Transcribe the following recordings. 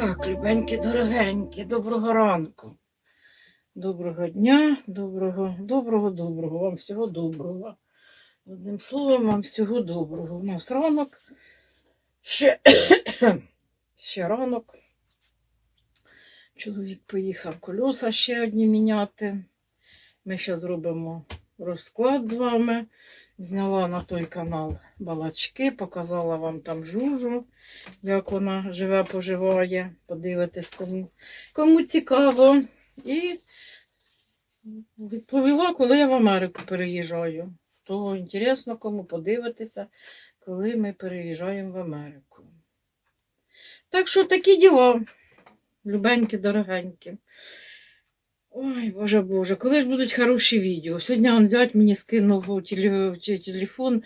Так, любенькі, дорогенькі, доброго ранку. Доброго дня, доброго, доброго, доброго, вам всього доброго. Одним словом, вам всього доброго. У нас ранок. Ще, ще ранок. Чоловік поїхав кольоса ще одні міняти. Ми ще зробимо розклад з вами. Зняла на той канал балачки, показала вам там жужу, як вона живе, поживає. Подивитись, кому, кому цікаво. І відповіла, коли я в Америку переїжджаю. То інтересно, кому подивитися, коли ми переїжджаємо в Америку. Так що такі діла, любенькі, дорогенькі. Ой, боже Боже, коли ж будуть хороші відео? Сьогодні он зять мені скинув телефон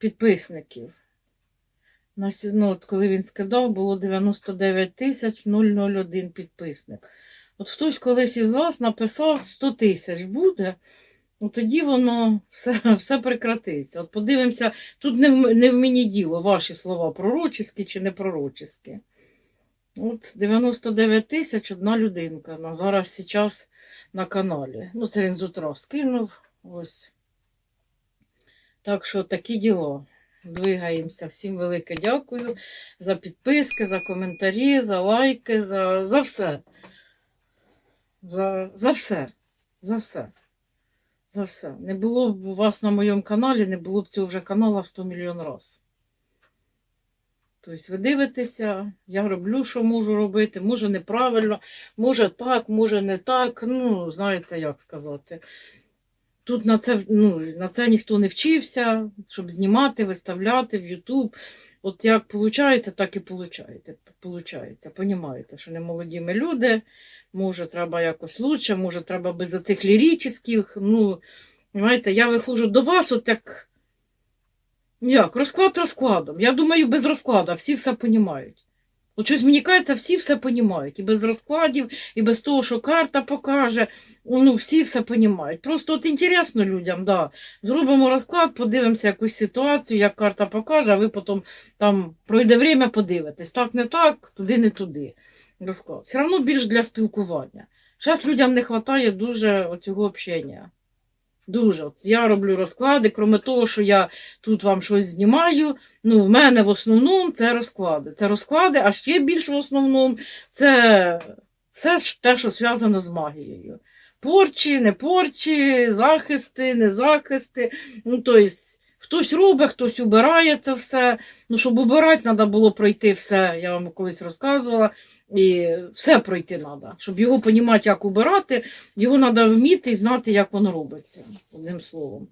підписників. Ну, от коли він скидав, було 99 тисяч 001 підписник. От хтось колись із вас написав 100 тисяч буде, ну тоді воно все, все прекратиться. От подивимося, тут не в, не в мені діло, ваші слова пророчеські чи не пророчеські. От 99 тисяч одна людинка на зараз зараз на каналі. Ну, це він з утра скинув. Ось. Так що такі діла. Двигаємося. Всім велике дякую за підписки, за коментарі, за лайки, за, за все. За, за все. За все. За все. Не було б у вас на моєму каналі, не було б цього вже каналу 100 мільйон разів. Тобто ви дивитеся, я роблю, що можу робити, може неправильно, може так, може не так. Ну, знаєте, як сказати. Тут на це, ну, на це ніхто не вчився, щоб знімати, виставляти в YouTube. От як виходить, так і виходить. Понімаєте, що не молоді ми люди, може, треба якось лучше, може, треба без оцих лірічних. Ну, знаєте, я виходжу до вас, от як. Як? Розклад розкладом. Я думаю, без розкладу всі все понімають. От щось мені кажеться, всі все понімають. І без розкладів, і без того, що карта покаже. Ну, всі все понімають. Просто от інтересно людям, да. Зробимо розклад, подивимося якусь ситуацію, як карта покаже, а ви потім там пройде время, подивитесь. Так, не так, туди, не туди. Розклад. Все одно більш для спілкування. Зараз людям не вистачає дуже цього общення. Дуже. От я роблю розклади, крім того, що я тут вам щось знімаю. Ну, в мене в основному це розклади. Це розклади, а ще більш в основному це все те, що зв'язано з магією. Порчі, не порчі, захисти, не захисти. Ну, тобто, хтось робить, хтось убирає це все. Ну, щоб убирати, треба було пройти все. Я вам колись розказувала. І все пройти треба. Щоб його розуміти, як убирати, його треба вміти і знати, як воно робиться, одним словом.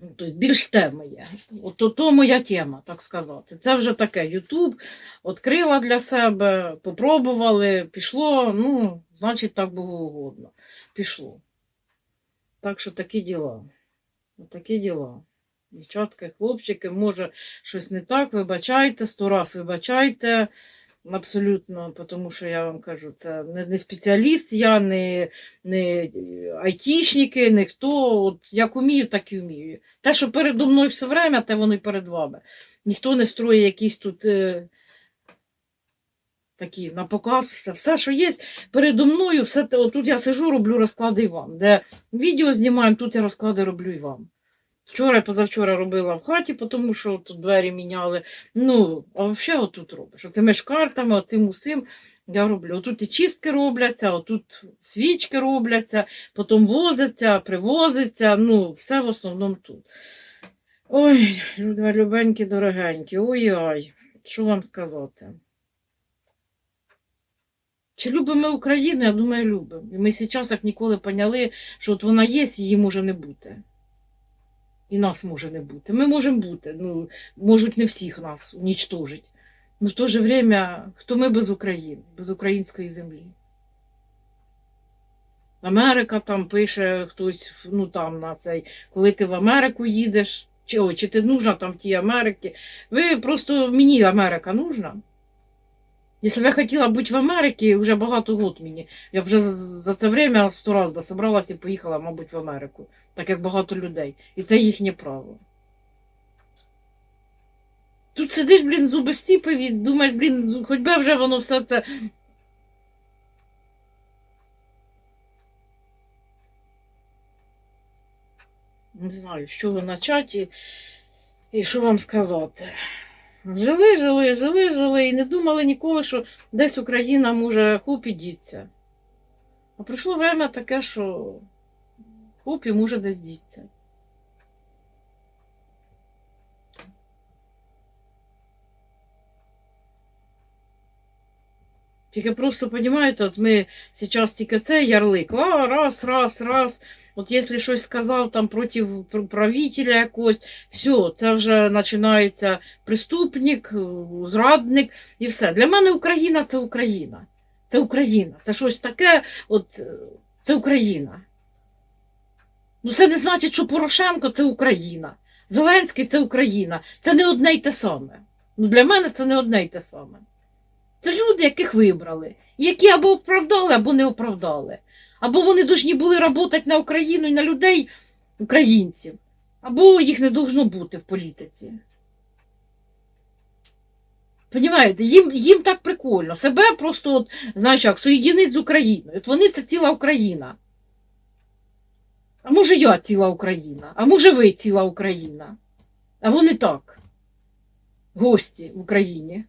Тобто більш теми є. От то, то моя тема, так сказати. Це вже таке. Ютуб відкрила для себе, попробували, пішло, ну, значить, так було угодно. Пішло. Так що такі діла. Такі діла. Дівчатки, хлопчики, може, щось не так, вибачайте, сто раз вибачайте. Абсолютно, тому що я вам кажу, це не, не спеціаліст, я не, не айтішники, не хто. От як умію, так і вмію. Те, що передо мною все время, те воно і перед вами. Ніхто не строїть якісь тут е, такі на показ, все, все, що є, передо мною, все те, отут я сижу, роблю розклади і вам. Де відео знімаємо, тут я розклади роблю і вам. Вчора позавчора робила в хаті, тому що тут двері міняли. Ну, а взагалі отут робиш. Оцими ж оцим усім я роблю. Отут і чистки робляться, отут свічки робляться, потім возиться, привозиться. Ну, все в основному тут. Ой, люди любенькі, дорогенькі, ой-ой, що вам сказати? Чи любимо Україну? Я думаю, любимо. І ми зараз як ніколи поняли, що от вона є, її може не бути. І нас може не бути. Ми можемо бути. Ну, можуть не всіх нас унічтожити. Но в то же время, хто ми без України, без української землі? Америка там пише хтось, ну там на цей, коли ти в Америку їдеш, чи, ой, чи ти нужна там в тій Америці. Ви просто мені Америка нужна. Якщо б я хотіла бути в Америці, вже багато год мені. Я б вже за- це время сто раз би собралась і поїхала, мабуть, в Америку, так як багато людей. І це їхнє право. Тут сидиш, блін, зуби стіпиві, думаєш, блін, хоч би вже воно все це. Не знаю, з чого почати і що вам сказати. Жили, жили, жили, жили і не думали ніколи, що десь Україна може хоп діться. А прийшло время таке, що хоп і може десь діться. Тільки просто, розумієте, от ми зараз тільки це ярлик. Ла, раз, раз, раз. От якщо щось сказав там проти правителя якогось, все, це вже починається преступник, зрадник і все. Для мене Україна це Україна. Це Україна. Це щось таке, от це Україна. Ну, це не значить, що Порошенко це Україна. Зеленський це Україна. Це не одне й те саме. Ну, для мене це не одне й те саме. Це люди, яких вибрали, які або оправдали, або не оправдали. Або вони повинні були працювати на Україну і на людей, українців, або їх не должно бути в політиці. Понімаєте, їм, їм так прикольно. Себе просто, от, знаєш як, соєдинить з Україною. От вони це ціла Україна. А може я ціла Україна, а може ви ціла Україна. А вони так. Гості в Україні.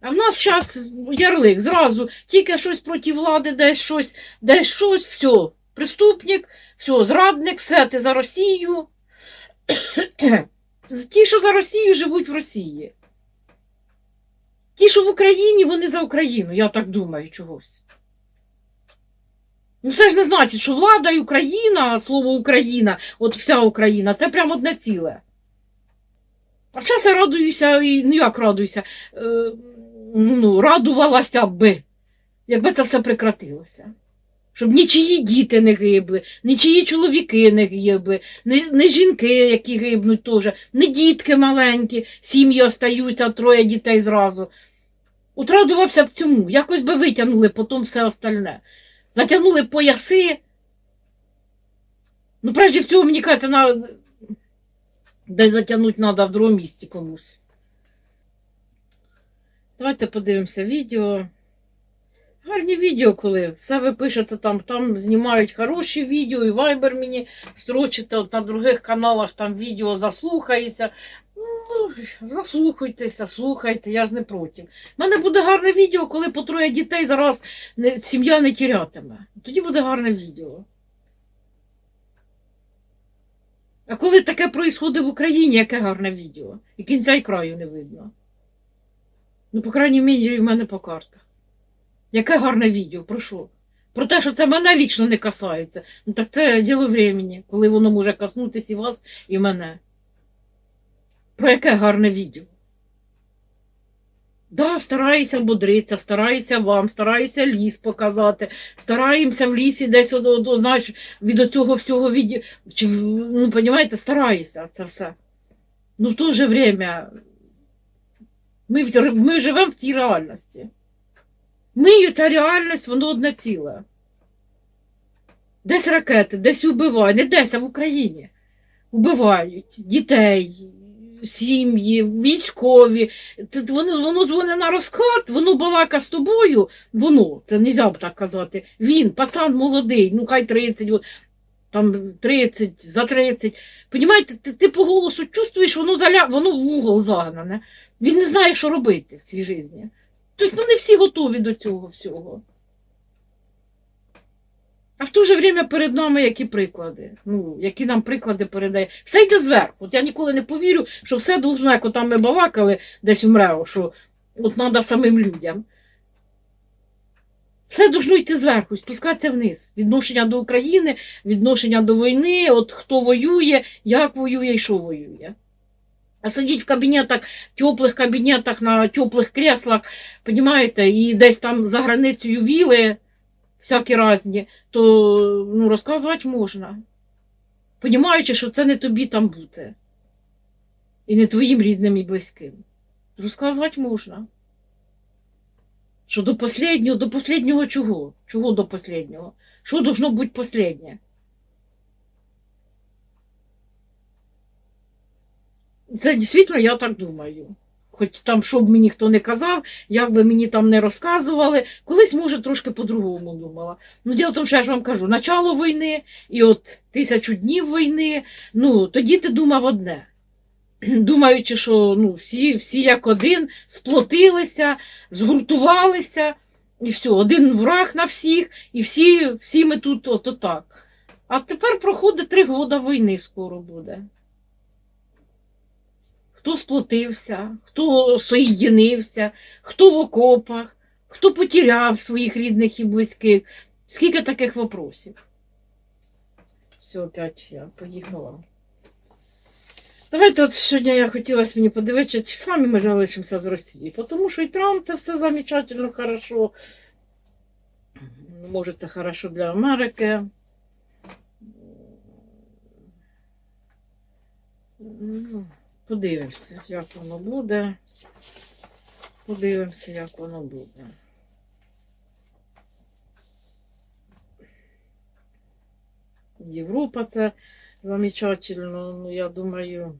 А в нас зараз ярлик зразу, тільки щось проти влади, десь щось, десь щось, все. Преступник, все, зрадник, все, ти за Росію. Ті, що за Росію, живуть в Росії. Ті, що в Україні, вони за Україну, я так думаю, чогось. Ну це ж не значить, що влада і Україна, слово Україна, от вся Україна, це прямо одне ціле. А зараз я радуюся, і ну як радуюся, е, ну, радувалася би, якби це все прекратилося. Щоб нічиї діти не гибли, нічиї чоловіки не гибли, не, не жінки, які гибнуть теж, не дітки маленькі, сім'ї остаються, троє дітей зразу. От радувався б цьому, якось би витягнули потім все остальне. Затягнули пояси. Ну, прежде всього, мені кажеться, на... десь затягнути треба в другому місці комусь. Давайте подивимося відео. Гарні відео, коли все ви пишете там, там знімають хороші відео, і вайбер мені строчите, на других каналах там відео заслухається. Ну, заслухайтеся, слухайте, я ж не проти. У мене буде гарне відео, коли по троє дітей зараз сім'я не тірятиме. Тоді буде гарне відео. А коли таке проїсходить в Україні, яке гарне відео? І кінця і краю не видно. Ну, по крайній мірі, в мене по картах. Яке гарне відео, про що? Про те, що це мене лічно не касається. Ну так це діло времени, коли воно може коснутися і вас, і мене. Про яке гарне відео? Да, стараюся бодритися, стараюся вам, стараюся ліс показати, стараємося в лісі десь от, от, от, знаєш, від цього всього. Чи, ну, розумієте, стараюся це все. Ну, в то же время ми, в- ми живемо в цій реальності. Ми ця реальність, воно одне ціле. Десь ракети, десь убивають, не десь, а в Україні. Убивають дітей, сім'ї, військові. Воно, воно дзвонить на розклад, воно балака з тобою. Воно, це не можна б так казати. Він, пацан молодий, ну хай 30, от, там 30, за 30. Понімаєте, ти, ти по голосу чувствуєш, воно, заля... воно в угол загнане. Він не знає, що робити в цій житті. Тобто, ну не всі готові до цього всього. А в то же время перед нами які приклади? Ну, які нам приклади передає. Все йде зверху. От я ніколи не повірю, що все должно, як там ми балакали десь у що от треба самим людям. Все должно йти зверху, спускатися вниз. Відношення до України, відношення до війни, от хто воює, як воює і що воює. А сидіть в кабінетах, теплих кабінетах, на теплих креслах, понімаєте, і десь там за границею віли всякі різні, то ну, розказувати можна. Понімаючи, що це не тобі там бути. І не твоїм рідним і близьким. Розказувати можна. Що до последнього, до последнього чого? Чого до последнього? Що должно бути последнє? Це дійсно я так думаю. Хоч там, що б мені хто не казав, як би мені там не розказували, колись, може, трошки по-другому думала. Ну, діло в тому, що я ж вам кажу, начало війни і от тисячу днів війни, ну, тоді ти думав одне. Думаючи, що ну, всі, всі як один сплотилися, згуртувалися, і все, один враг на всіх, і всі, всі ми тут ото так. А тепер проходить три роки війни скоро буде. Хто сплотився, хто соєдинився, хто в окопах, хто потеряв своїх рідних і близьких. Скільки таких вопросів? Все, опять я поїхала. Давайте от сьогодні я хотілося мені подивитися, чи самі ми залишимося з Росії. Тому що і Трамп це все замечательно, хорошо. Може, це хорошо для Америки. Ну, Подивимося, як воно буде. Подивимося, як воно буде. Європа це замечательно, ну я думаю.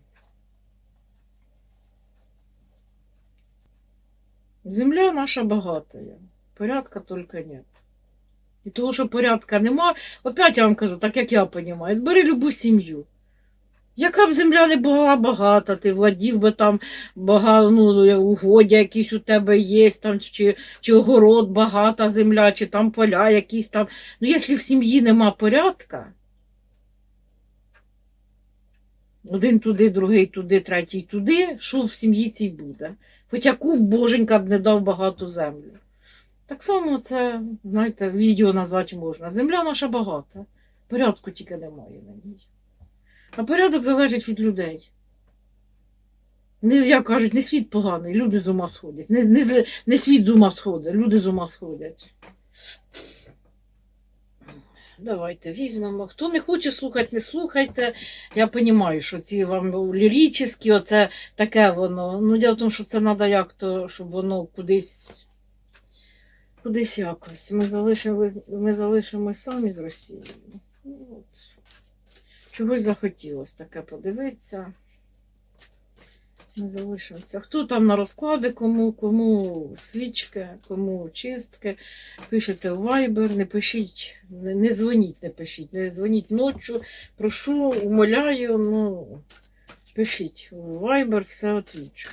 Земля наша багатая. Порядка только нет. І того, що порядка нема, опять я вам кажу, так як я розумію, бери любу сім'ю. Яка б земля не була багата, ти владів би там багато, ну, угодя якісь у тебе є, там, чи, чи огород багата земля, чи там поля якісь там. Ну, якщо в сім'ї нема порядка, один туди, другий туди, третій туди, що в сім'ї цій буде? Хоч яку боженька б не дав багату землю. Так само це, знаєте, відео назвати можна. Земля наша багата, порядку тільки немає на ній. А порядок залежить від людей. Не, як кажуть, не світ поганий, люди з ума сходять. Не, не, не світ з ума сходить, люди з ума сходять. Давайте візьмемо. Хто не хоче слухати, не слухайте. Я розумію, що ці вам ліричні, оце таке воно. Ну, діло в тому, що це треба як-то, щоб воно кудись. Кудись якось. Ми, залишили, ми залишимось самі з Росією. Ну, от. Чогось захотілося таке подивитися. Ми залишимося. Хто там на розклади, кому, кому свічки, кому чистки. Пишете в Viber, не пишіть, не, не дзвоніть, не пишіть, не дзвоніть ночі. Прошу, умоляю, ну, пишіть у Viber, все отлично.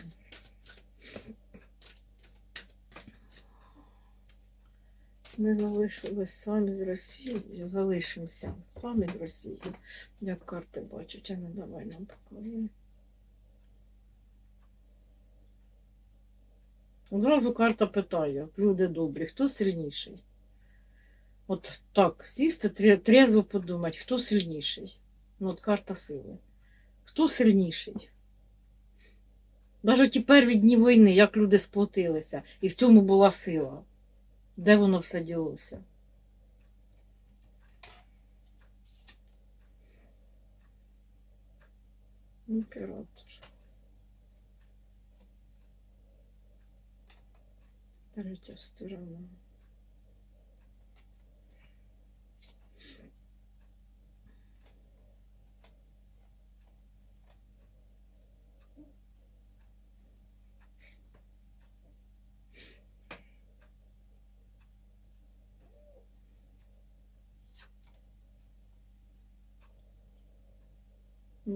Ми залишились самі з Росією, залишимося самі з Росією. Як карти бачать, а не давай нам показуй. Одразу карта питає, люди добрі, хто сильніший? От так, сісти, тре- трезво подумати, хто сильніший? Ну, от карта сили. Хто сильніший? Навіть ті перві дні війни, як люди сплотилися, і в цьому була сила. Де воно все ділося? Імператор. Третя сторона.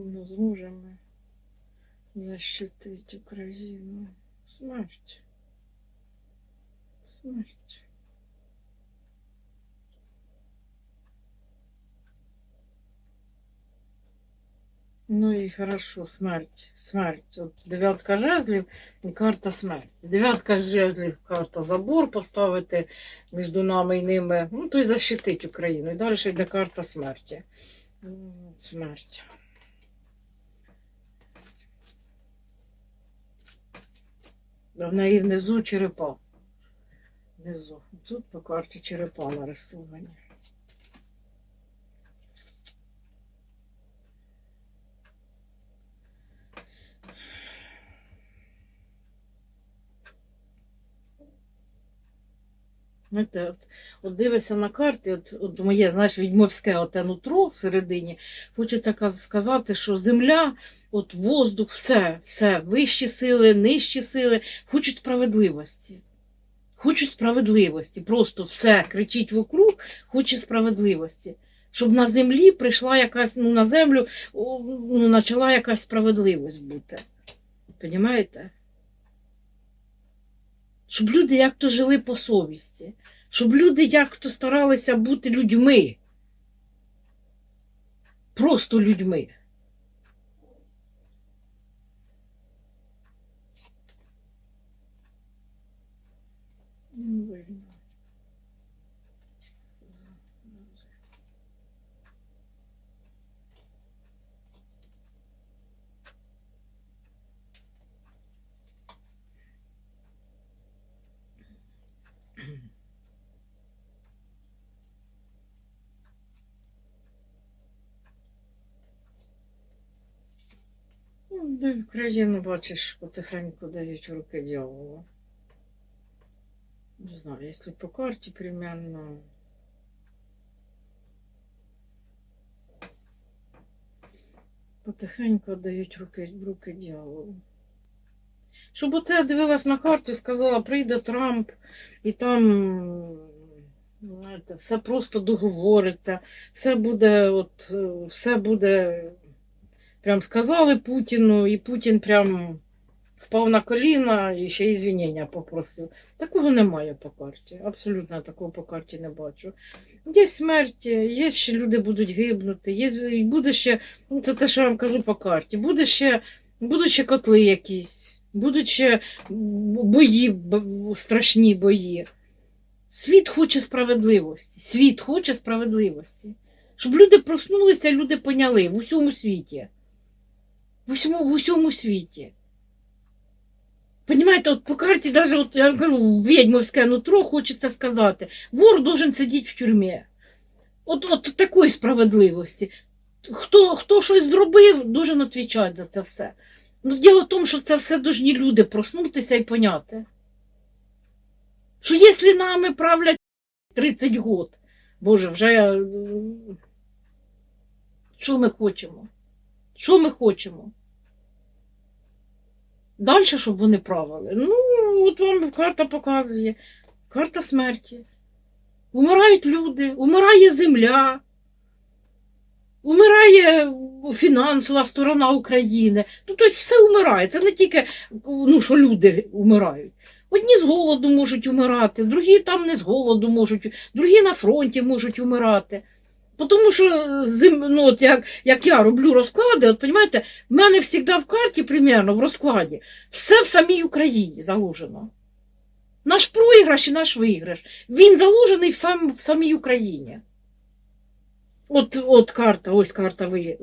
Ну, зможемо защитить Україну. Смерть. Смерть. Ну і хорошо, смерть. Смерть. От дев'ятка жезлів і карта смерть. Дев'ятка жезлів, карта забор поставити між нами і ними. Ну, то й защитить Україну. І далі йде карта смерті. Смерть. В неї внизу черепа. Внизу. Тут по карті черепа нарисовані. Знаєте, от, от дивишся на карті, от, от моє, знаєш, відьмовське оте нутро всередині. Хочеться сказати, що земля, от воздух, все, все, вищі сили, нижчі сили, хочуть справедливості. Хочуть справедливості. Просто все кричить вокруг, хоче справедливості. Щоб на землі прийшла якась, ну, на землю ну, почала якась справедливість бути. Понімаєте? Щоб люди як то жили по совісті, щоб люди як то старалися бути людьми. Просто людьми. Ну, блін. Де в країну, бачиш, потихеньку дають в руки дьявола. Не знаю, якщо по карті примерно. Потихеньку дають руки, руки дьяволу. Щоб оце я дивилась на карту і сказала, прийде Трамп, і там знаєте, все просто договориться, все буде, от, е, все буде, прям сказали Путіну, і Путін прям впав на коліна і ще й звінення попросив. Такого немає по карті. Абсолютно такого по карті не бачу. Є смерть, є ще люди будуть гибнути, є, буде ще, ну, це те, що я вам кажу по карті, буде ще, будуть ще котли якісь, будуть ще бої, страшні бої. Світ хоче справедливості. Світ хоче справедливості. Щоб люди проснулися, люди поняли в усьому світі. В усьому, в усьому світі. Понимаете, от по карті, даже от, я кажу, ведьмовське нутро хочеться сказати. Вор должен сидіти в тюрмі. От, от такої справедливості. Хто, хто щось зробив, должен відповідати за це все. Ну, діло в тому, що це все должні люди проснутися і поняти. Що якщо нами правлять 30 год, Боже, вже я... що ми хочемо? Що ми хочемо? Далі, щоб вони правили. Ну, от вам карта показує. Карта смерті. Умирають люди, умирає земля, умирає фінансова сторона України. Ну, тобто все умирає. Це не тільки ну, що люди умирають. Одні з голоду можуть умирати, другі там не з голоду можуть, другі на фронті можуть умирати. Тому що зим, ну, от як, як я роблю розклади, от розумієте, в мене завжди в карті, примерно, в розкладі, все в самій Україні заложено. Наш проіграш і наш виграш. Він заложений в, сам, в самій Україні. От, от карта, ось карта ви,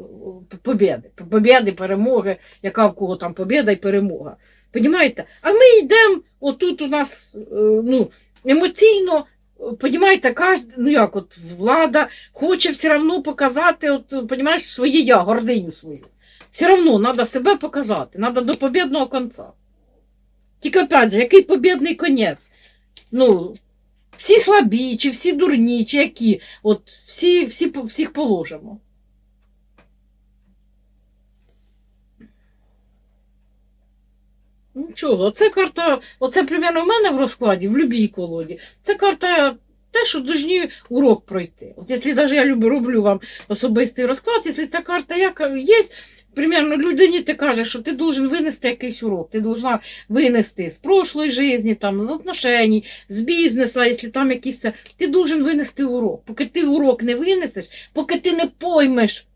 побєди. Побєди, перемоги, яка в кого там побєда і перемога. Понімаєте? А ми йдемо, отут у нас е, ну, емоційно, понімаєте, кожен, ну як от влада хоче все одно показати, от, понімаєш, своє я, гординю свою. Все одно треба себе показати, треба до побідного кінця. Тільки опять же, який побідний конець? Ну, всі слабі, чи всі дурні, чи які. От всі, всі, всіх положимо. Нічого, оце карта, оце примерно в мене в розкладі, в будь-якій колоді. Це карта те, що повинні урок пройти. От якщо навіть я люблю, роблю вам особистий розклад, якщо ця карта як є, примерно людині ти кажеш, що ти должен винести якийсь урок, ти должна винести з прошлої житті, там, з отношень, з бізнесу, якщо там якісь це, ти должен винести урок. Поки ти урок не винесеш, поки ти не поймеш,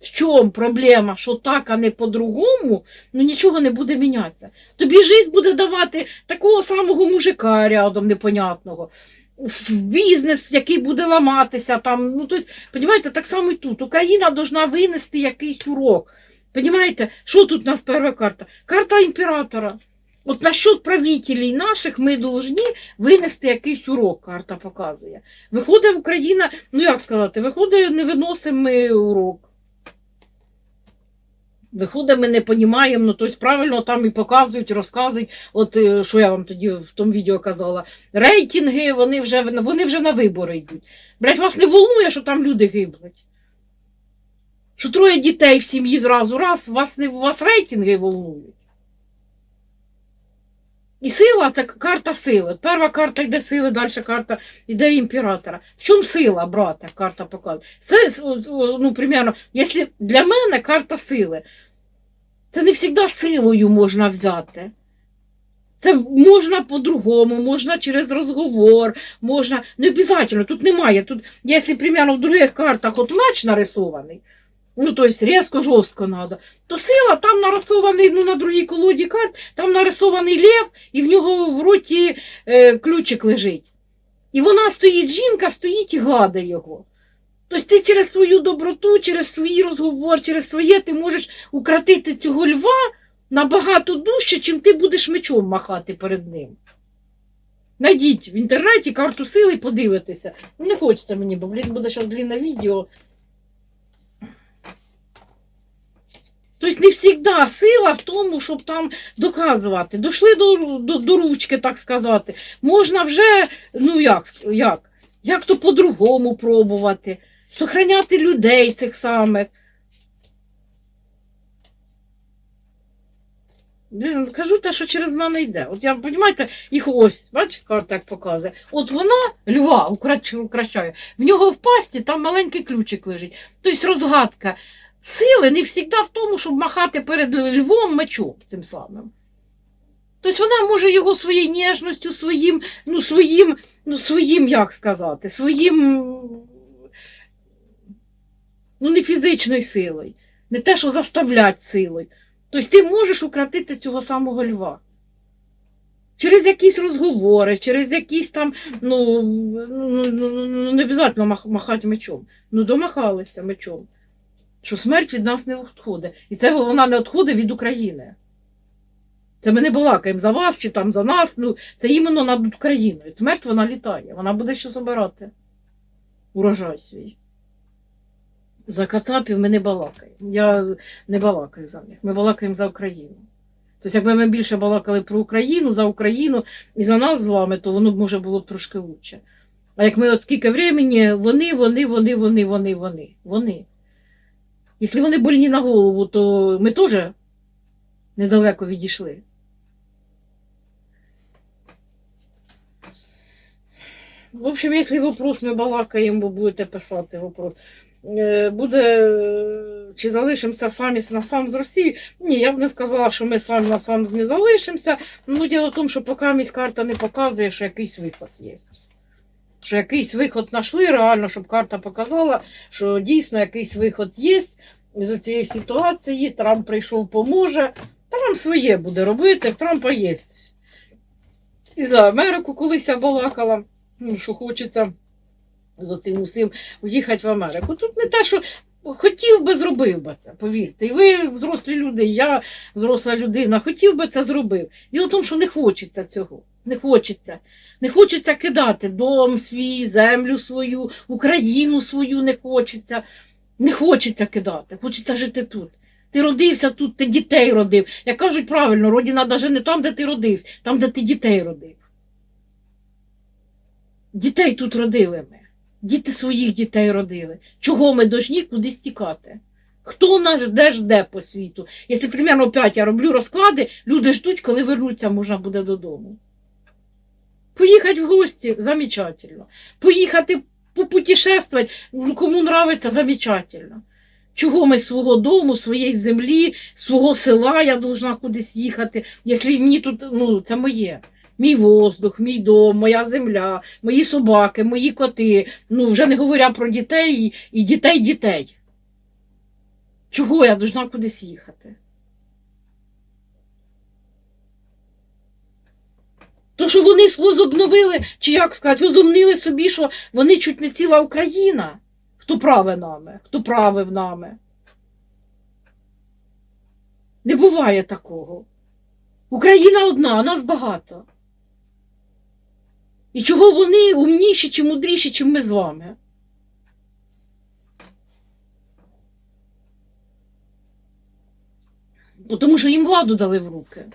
в чому проблема, що так, а не по-другому, ну нічого не буде мінятися. Тобі життя буде давати такого самого мужика рядом непонятного. В бізнес, який буде ламатися там. Ну, тобто, понімаєте, так само і тут. Україна повинна винести якийсь урок. Понімаєте, що тут у нас перша карта? Карта імператора. От насчет правителей наших ми повинні винести якийсь урок, карта показує. Виходить Україна, ну як сказати, виходить, не виносимо ми урок. Виходить, ми не розуміємо, ну тобто правильно там і показують, розказують. От е, що я вам тоді в тому відео казала, рейтинги, вони вже, вони вже на вибори йдуть. Блять, вас не волнує, що там люди гиблять. Що троє дітей в сім'ї зразу раз, вас не вас рейтинги волнують. І сила це карта сили. Перша карта йде сили, далі карта йде імператора. В чому сила, брата, карта показує? Це, ну, примерно, якщо для мене карта сили, це не завжди силою можна взяти. Це можна по-другому, можна через розговор, можна. Не обов'язково, тут немає. Тут, якщо, примерно, в других картах от меч нарисований, ну, то есть різко, жорстко треба, то сила там нарисований, ну, на другій колоді карт, там нарисований лев, і в нього в роті е, ключик лежить. І вона стоїть, жінка стоїть і гладить його. Тобто ти через свою доброту, через свій розговор, через своє ти можеш укротити цього льва набагато дужче, чим ти будеш мечом махати перед ним. Найдіть в інтернеті карту сили і подивитися. Не хочеться мені, бо блін, буде ще длинне відео. Тобто не завжди сила в тому, щоб там доказувати. Дошли до, до, до ручки, так сказати. Можна вже, ну як, як? Як то по-другому пробувати, сохраняти людей цих самих. Кажу те, що через мене йде. От я, розумієте, їх ось, бачиш, карта як показує. От вона льва укращає. В нього в пасті там маленький ключик лежить. Тобто розгадка сили не завжди в тому, щоб махати перед львом мечом цим самим. Тобто вона може його своєю ніжністю, своїм, ну, своїм, ну, своїм, як сказати, своїм, ну, не фізичною силою, не те, що заставлять силою. Тобто ти можеш укротити цього самого льва. Через якісь розговори, через якісь там, ну, ну, ну, ну, ну не обов'язково мах, махати мечом. Ну, домахалися мечом. Що смерть від нас не відходить. І це вона не відходить від України. Це ми не балакаємо за вас чи там за нас. Ну, це іменно над Україною. Смерть вона літає, вона буде що забирати. Урожай свій. За Кацапів ми не балакаємо. Я не балакаю за них. Ми балакаємо за Україну. Тобто, якби ми більше балакали про Україну, за Україну і за нас з вами, то воно б може було б трошки лучше. А як ми от скільки времени, вони, вони, вони, вони, вони, вони, вони. Якщо вони больні на голову, то ми теж недалеко відійшли. В общем, якщо вопрос ми балакаємо, бо будете писати вопрос. Е, Буде, чи залишимося самі на сам з Росією? Ні, я б не сказала, що ми самі на сам не залишимося. Ну, діло в тому, що поки місь карта не показує, що якийсь виход є. Що якийсь виход знайшли, реально, щоб карта показала, що дійсно якийсь виход є з цієї ситуації. Трамп прийшов, поможе. Трамп своє буде робити, в Трампа є. І за Америку колись я балакала, ну, що хочеться з цим усім уїхати в Америку. Тут не те, що хотів би, зробив би це, повірте. І ви взрослі люди, і я взросла людина, хотів би це зробив. Діло в тому, що не хочеться цього. Не хочеться. Не хочеться кидати дом свій, землю свою, Україну свою не хочеться. Не хочеться кидати, хочеться жити тут. Ти родився тут, ти дітей родив. Як кажуть правильно, родина навіть не там, де ти родився, там, де ти дітей родив. Дітей тут родили ми. Діти своїх дітей родили. Чого ми дожні кудись тікати? Хто нас жде, жде по світу? Якщо, примерно, 5 я роблю розклади, люди ждуть, коли вернуться можна буде додому. Поїхати в гості замечательно. Поїхати попутешествувати, кому нравиться, замечательно. Чого ми свого дому, своєї землі, свого села я должна кудись їхати, якщо мені тут, ну, це моє. Мій воздух, мій дом, моя земля, мої собаки, мої коти. Ну, вже не говоря про дітей і дітей дітей. Чого я должна кудись їхати? То, що вони возобновили, чи як сказати, возомнили собі, що вони чуть не ціла Україна. Хто праве нами, хто правив нами. Не буває такого. Україна одна, а нас багато. І чого вони умніші чи мудріші, чим ми з вами? Тому що їм владу дали в руки.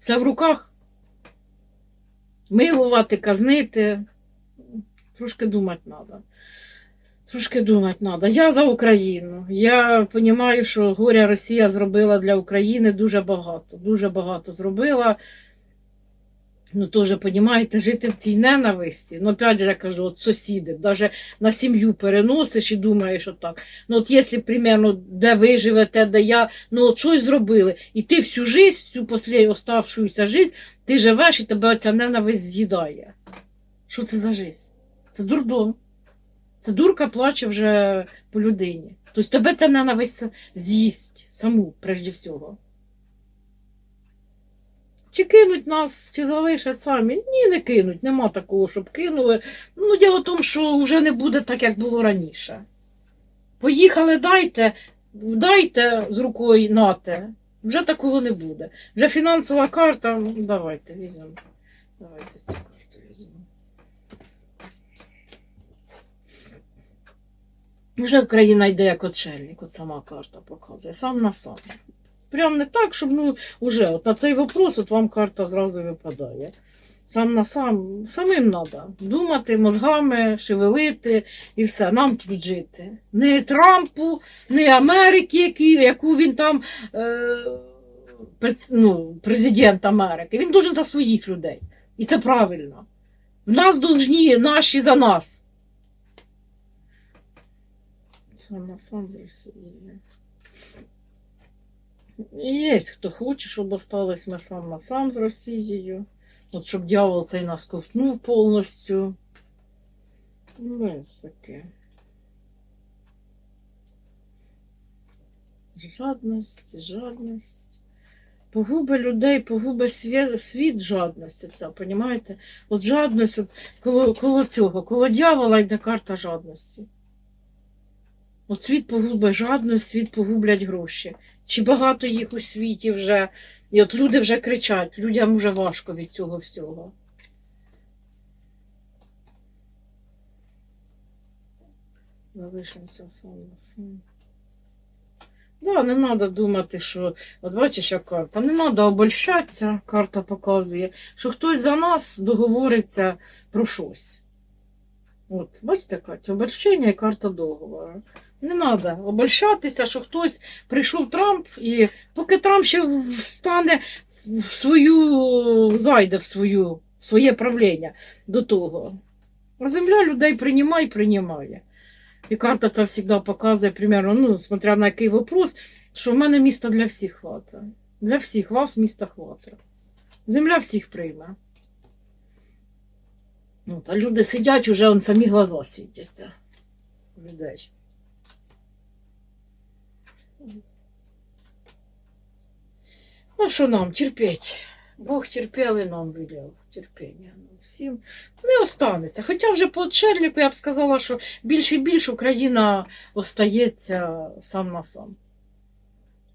Все в руках. Милувати, казнити. Трошки думати треба. Трошки думати треба. Я за Україну. Я розумію, що горя Росія зробила для України дуже багато. Дуже багато зробила. Ну, теж, розумієте, жити в цій ненависті. Ну, опять же, я кажу, от сусіди, навіть на сім'ю переносиш і думаєш отак. Ну, от якщо, примерно, де ви живете, де я, ну, от щось зробили, і ти всю жизнь, всю послі оставшуюся жизнь, ти живеш і тебе ця ненависть з'їдає. Що це за жизнь? Це дурдом. Це дурка плаче вже по людині. Тобто тебе ця ненависть з'їсть саму, прежде всього. Чи кинуть нас, чи залишать самі? Ні, не кинуть. Нема такого, щоб кинули. Ну, діло в тому, що вже не буде так, як було раніше. Поїхали, дайте, дайте з рукою нате. Вже такого не буде. Вже фінансова карта. ну, Давайте візьмемо. Давайте цю карту візьмемо. Вже Україна йде як очельник, от сама карта показує, сам на сам. Прям не так, щоб ну, уже от на цей вопрос от вам карта зразу випадає. Сам на сам, самим треба думати, мозгами, шевелити і все, нам тут жити. Не Трампу, не Америки, які, яку він там е, ну, президент Америки. Він должен за своїх людей. І це правильно. В нас должні наші за нас. Сам на сам з Росією. Є хто хоче, щоб осталось ми сам на сам з Росією. От щоб дьявол цей нас ковтнув повністю. Ну, таке. Жадність, жадність. Погуби людей, погуби світ, світ жадності. Це, понімаєте? От жадність, от коло, коло цього, коло дьявола йде карта жадності. От світ погубить жадність, світ погублять гроші. Чи багато їх у світі вже. І от люди вже кричать, людям вже важко від цього всього. Залишимося сам на сам. Да, не треба думати, що, от бачиш, як карта, не треба обольщатися, карта показує, що хтось за нас договориться про щось. От, бачите, Катя, обольщення і карта договору. Не треба обольщатися, що хтось прийшов Трамп, і поки Трамп ще встане в свою, зайде в свою, в своє правління до того. А земля людей приймає приймає. І карта це завжди показує, примерно, ну, смотря на який вопрос, що в мене міста для всіх хватає. Для всіх вас міста хватає. Земля всіх прийме. Ну, та люди сидять, уже он самі глаза світяться. Людей. Ну, що нам терпеть? Бог терпів і нам велів терпіння. Ну, всім не останеться. Хоча вже по Черніку я б сказала, що більше і більше Україна остається сам на сам.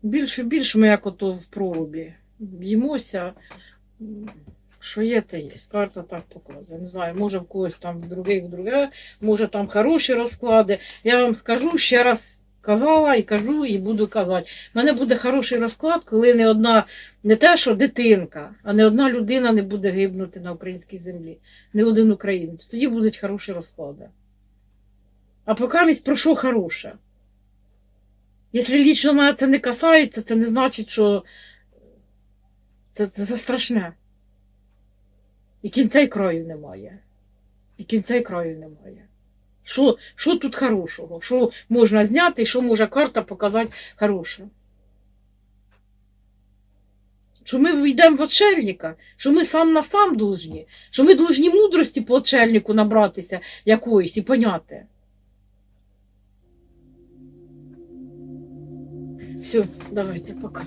Більше і більше ми як ото в прорубі б'ємося. Що є, те є. Карта так показує. Не знаю, може в когось там в других друге, може там хороші розклади. Я вам скажу ще раз. Казала і кажу, і буду казати. У мене буде хороший розклад, коли не одна, не те, що дитинка, а не одна людина не буде гибнути на українській землі, не один українець. Тоді будуть хороші розклади. А поки про що хороше? Якщо лічно мене це не касається, це не значить, що це, це, це страшне. І кінця й краю немає. І кінця й краю немає. Що, що тут хорошого? Що можна зняти, що може карта показати хороше? Що ми йдемо в очельника, що ми сам на сам должні, що ми должні мудрості по очельнику набратися якоїсь і поняти. Все, давайте, пока.